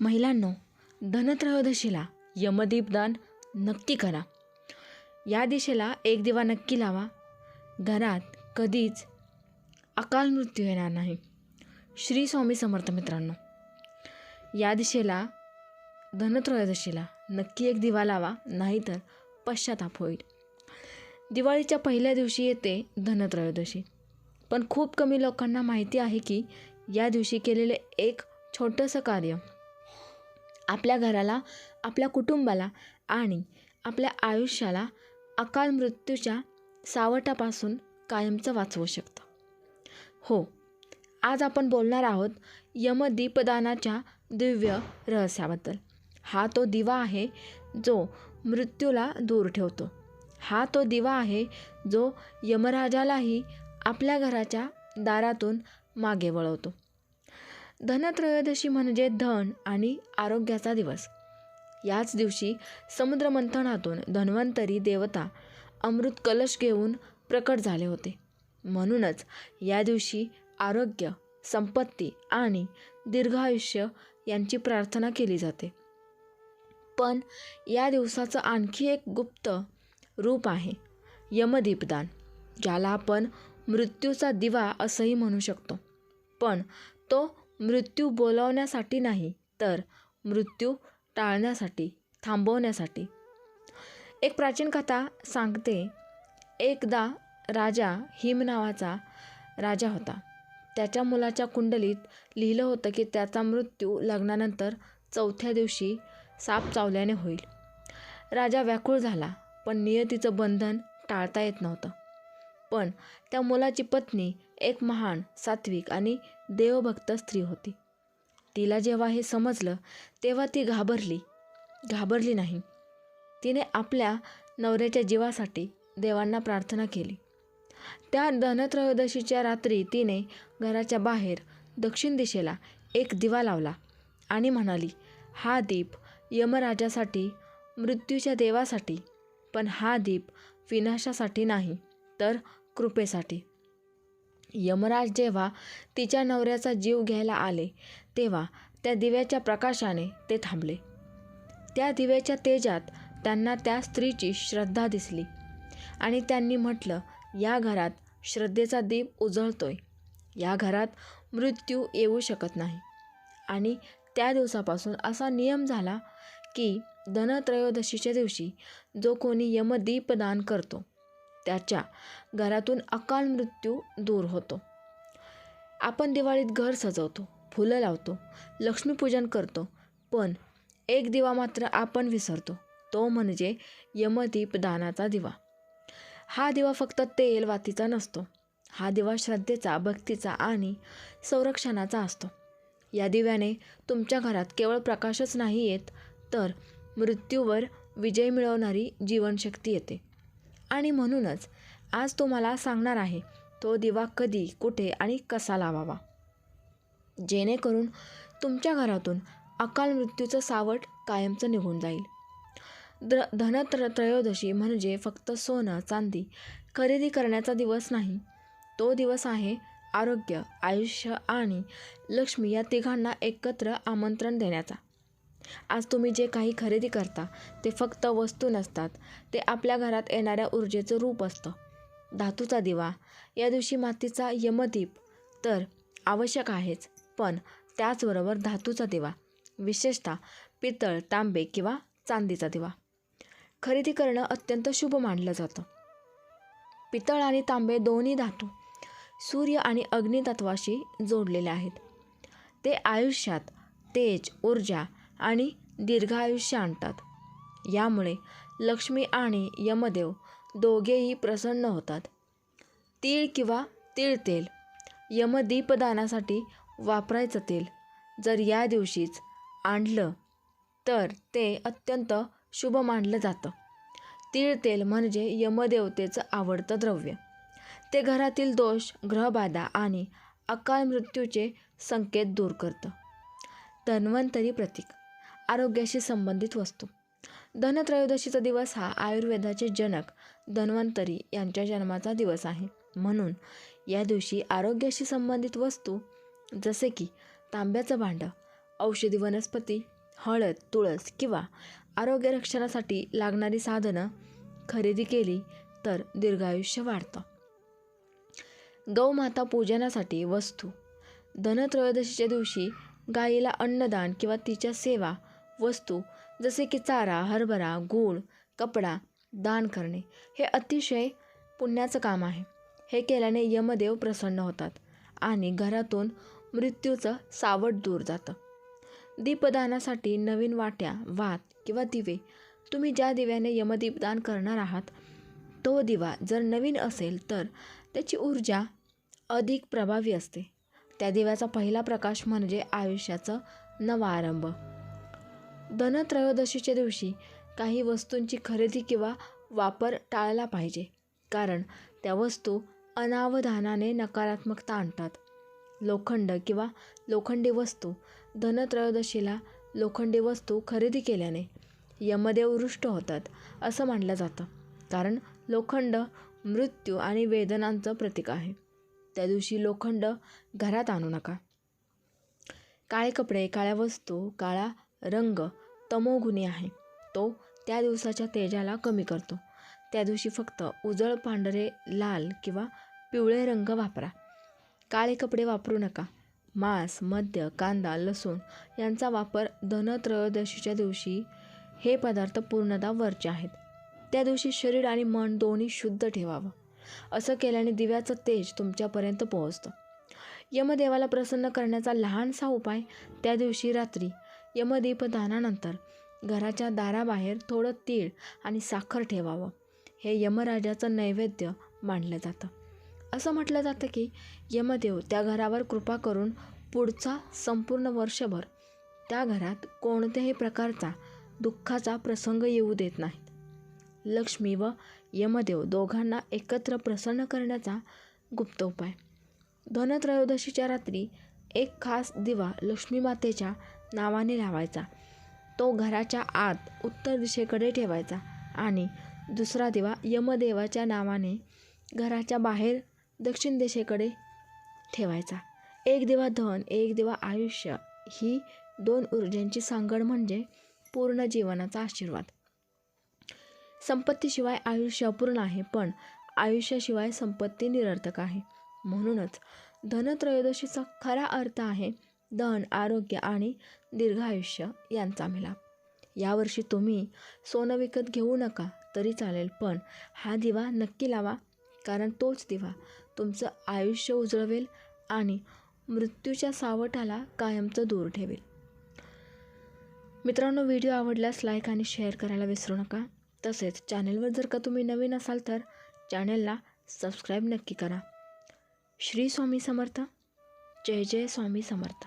महिलांनो धनत्रयोदशीला यमदीपदान नक्की करा. या दिशेला एक दिवा नक्की लावा. घरात कधीच अकाल मृत्यू येणार नाही. श्री स्वामी समर्थ मित्रांनो या दिशेला धनत्रयोदशीला नक्की एक दिवा लावा नाहीतर पश्चाताप होईल. दिवाळीच्या पहिल्या दिवशी येते धनत्रयोदशी. पण खूप कमी लोकांना माहिती आहे की या दिवशी केलेले एक छोटंसं कार्य आपल्या घराला आपल्या कुटुंबाला आणि आपल्या आयुष्याला अकाल मृत्यूच्या सावटापासून कायमचं वाचवू शकतं. हो आज आपण बोलणार आहोत यमदीपदानाच्या दिव्य रहस्याबद्दल. हा तो दिवा आहे जो मृत्यूला दूर ठेवतो. हा तो दिवा आहे जो यमराजालाही आपल्या घराच्या दारातून मागे वळवतो. धनत्रयोदशी म्हणजे धन आणि आरोग्याचा दिवस. याच दिवशी समुद्रमंथनातून धन्वंतरी देवता अमृत कलश घेऊन प्रकट झाले होते. म्हणूनच या दिवशी आरोग्य संपत्ती आणि दीर्घायुष्य यांची प्रार्थना केली जाते. पण या दिवसाचं आणखी एक गुप्त रूप आहे यमदीपदान ज्याला आपण मृत्यूचा दिवा असंही म्हणू शकतो. पण तो मृत्यू बोलावण्यासाठी नाही तर मृत्यू टाळण्यासाठी थांबवण्यासाठी. एक प्राचीन कथा सांगते. एकदा राजा हिम नावाचा राजा होता. त्याच्या मुलाच्या कुंडलीत लिहिलं होतं की त्याचा मृत्यू लग्नानंतर चौथ्या दिवशी साप चावल्याने होईल. राजा व्याकुळ झाला पण नियतीचं बंधन टाळता येत नव्हतं. पण त्या मुलाची पत्नी एक महान सात्विक आणि देवभक्त स्त्री होती. तिला जेव्हा हे समजलं तेव्हा ती घाबरली. घाबरली नाही. तिने आपल्या नवऱ्याच्या जीवासाठी देवांना प्रार्थना केली. त्या धनत्रयोदशीच्या रात्री तिने घराच्या बाहेर दक्षिण दिशेला एक दिवा लावला आणि म्हणाली हा दीप यमराजासाठी मृत्यूच्या देवासाठी पण हा दीप विनाशासाठी नाही तर कृपेसाठी. यमराज जेव्हा तिच्या नवऱ्याचा जीव घ्यायला आले तेव्हा त्या दिव्याच्या प्रकाशाने ते थांबले. त्या दिव्याच्या तेजात त्यांना त्या स्त्रीची श्रद्धा दिसली आणि त्यांनी म्हटलं या घरात श्रद्धेचा दीप उजळतोय. या घरात मृत्यू येऊ शकत नाही. आणि त्या दिवसापासून असा नियम झाला की धनत्रयोदशीच्या दिवशी जो कोणी यमदीपदान करतो त्याच्या घरातून अकाल मृत्यू दूर होतो. आपण दिवाळीत घर सजवतो फुलं लावतो लक्ष्मीपूजन करतो पण एक दिवा मात्र आपण विसरतो तो म्हणजे यमदीपदानाचा दिवा. हा दिवा फक्त तेल वातीचा नसतो. हा दिवा श्रद्धेचा भक्तीचा आणि संरक्षणाचा असतो. या दिव्याने तुमच्या घरात केवळ प्रकाशच नाही येत तर मृत्यूवर विजय मिळवणारी जीवनशक्ती येते. आणि म्हणूनच आज तुम्हाला सांगणार आहे तो दिवा कधी कुठे आणि कसा लावावा? जेणेकरून तुमच्या घरातून अकाल मृत्यूचं सावट कायमचं निघून जाईल. द धनत्र त्रयोदशी म्हणजे फक्त सोनं चांदी खरेदी करण्याचा दिवस नाही. तो दिवस आहे आरोग्य आयुष्य आणि लक्ष्मी या तिघांना एकत्र आमंत्रण देण्याचा. आज तुम्ही जे काही खरेदी करता ते फक्त वस्तू नसतात. ते आपल्या घरात येणाऱ्या ऊर्जेचं रूप असतं. धातूचा दिवा या दिवशी मातीचा यमदीप तर आवश्यक आहेच पण त्याचबरोबर धातूचा दिवा विशेषतः पितळ तांबे किंवा चांदीचा दिवा. खरेदी करणं अत्यंत शुभ मानलं जातं. पितळ आणि तांबे दोन्ही धातू सूर्य आणि अग्नितत्वाशी जोडलेले आहेत. ते आयुष्यात तेज ऊर्जा आणि दीर्घायुष्य आणतात. यामुळे लक्ष्मी आणि यमदेव दोघेही प्रसन्न होतात. तीळ किंवा तीळ तेल यमदीपदानासाठी वापरायचं तेल जर या दिवशीच आणलं तर ते अत्यंत शुभ मानलं जातं. तीळ तेल म्हणजे यमदेवतेचं आवडतं द्रव्य. ते घरातील दोष ग्रहबाधा आणि अकाल मृत्यूचे संकेत दूर करतं. धन्वंतरी प्रतीक. आरोग्याशी संबंधित वस्तू. धनत्रयोदशीचा दिवस हा आयुर्वेदाचे जनक धन्वंतरी यांच्या जन्माचा दिवस आहे. म्हणून या दिवशी आरोग्याशी संबंधित वस्तू जसे की तांब्याचं भांडं औषधी वनस्पती हळद तुळस किंवा आरोग्य रक्षणासाठी लागणारी साधनं खरेदी केली तर दीर्घायुष्य वाढतं. गौमाता पूजनासाठी वस्तू. धनत्रयोदशीच्या दिवशी गायीला अन्नदान किंवा तिच्या सेवा वस्तू जसे की चारा हरभरा गूळ कपडा दान करणे हे अतिशय पुण्याचं काम आहे. हे केल्याने यमदेव प्रसन्न होतात आणि घरातून मृत्यूचं सावट दूर जातं. दीपदानासाठी नवीन वाट्या वात किंवा दिवे. तुम्ही ज्या दिव्याने यमदीपदान करणार आहात तो दिवा जर नवीन असेल तर त्याची ऊर्जा अधिक प्रभावी असते. त्या दिव्याचा पहिला प्रकाश म्हणजे आयुष्याचं नवा आरंभ. धनत्रयोदशीच्या दिवशी काही वस्तूंची खरेदी किंवा वापर टाळला पाहिजे कारण त्या वस्तू अनावधानाने नकारात्मकता आणतात. लोखंड किंवा लोखंडी वस्तू धनत्रयोदशीला लोखंडी वस्तू खरेदी केल्याने यमदेव रुष्ट होतात असं मानलं जातं कारण लोखंड मृत्यू आणि वेदनांचं प्रतीक आहे. त्या दिवशी लोखंड घरात आणू नका. काळे कपडे काळ्या वस्तू काळा रंग तमोगुणी आहे. तो त्या दिवसाच्या तेजाला कमी करतो. त्या दिवशी फक्त उजळ पांढरे लाल किंवा पिवळे रंग वापरा. काळे कपडे वापरू नका. मांस मद्य कांदा लसूण यांचा वापर धनत्रयोदशीच्या दिवशी हे पदार्थ पूर्णतः वरचे आहेत. त्या दिवशी शरीर आणि मन दोन्ही शुद्ध ठेवावं. असं केल्याने दिव्याचं तेज तुमच्यापर्यंत पोहोचतं. यमदेवाला प्रसन्न करण्याचा लहानसा उपाय त्या दिवशी रात्री यमदीपदानानंतर घराच्या दाराबाहेर थोडं तीळ आणि साखर ठेवावं. हे यमराजाचं नैवेद्य मानलं जातं. असं म्हटलं जातं की यमदेव त्या घरावर कृपा करून पुढचा संपूर्ण वर्षभर त्या घरात कोणत्याही प्रकारचा दुःखाचा प्रसंग येऊ देत नाहीत. लक्ष्मी व यमदेव दोघांना एकत्र प्रसन्न करण्याचा गुप्त उपाय. धनत्रयोदशीच्या रात्री एक खास दिवा लक्ष्मी मातेच्या नावाने लावायचा. तो घराच्या आत उत्तर दिशेकडे ठेवायचा आणि दुसरा दिवा यमदेवाच्या नावाने घराच्या बाहेर दक्षिण दिशेकडे ठेवायचा. एक दिवा धन एक दिवा आयुष्य ही दोन ऊर्जेंची सांगड म्हणजे पूर्ण जीवनाचा आशीर्वाद. संपत्तीशिवाय आयुष्य अपूर्ण आहे पण आयुष्याशिवाय संपत्ती निरर्थक आहे. म्हणूनच धनत्रयोदशीचा खरा अर्थ आहे धन आरोग्य आणि दीर्घायुष्य यांचा मिलाप. यावर्षी तुम्ही सोनं विकत घेऊ नका तरी चालेल पण हा दिवा नक्की लावा कारण तोच दिवा तुमचं आयुष्य उजळवेल आणि मृत्यूच्या सावटाला कायमचं दूर ठेवेल. मित्रांनो व्हिडिओ आवडल्यास लाईक आणि शेअर करायला विसरू नका. तसेच चॅनेलवर जर का तुम्ही नवीन असाल तर चॅनेलला सबस्क्राईब नक्की करा. श्री स्वामी समर्थ. जय जय स्वामी समर्थ.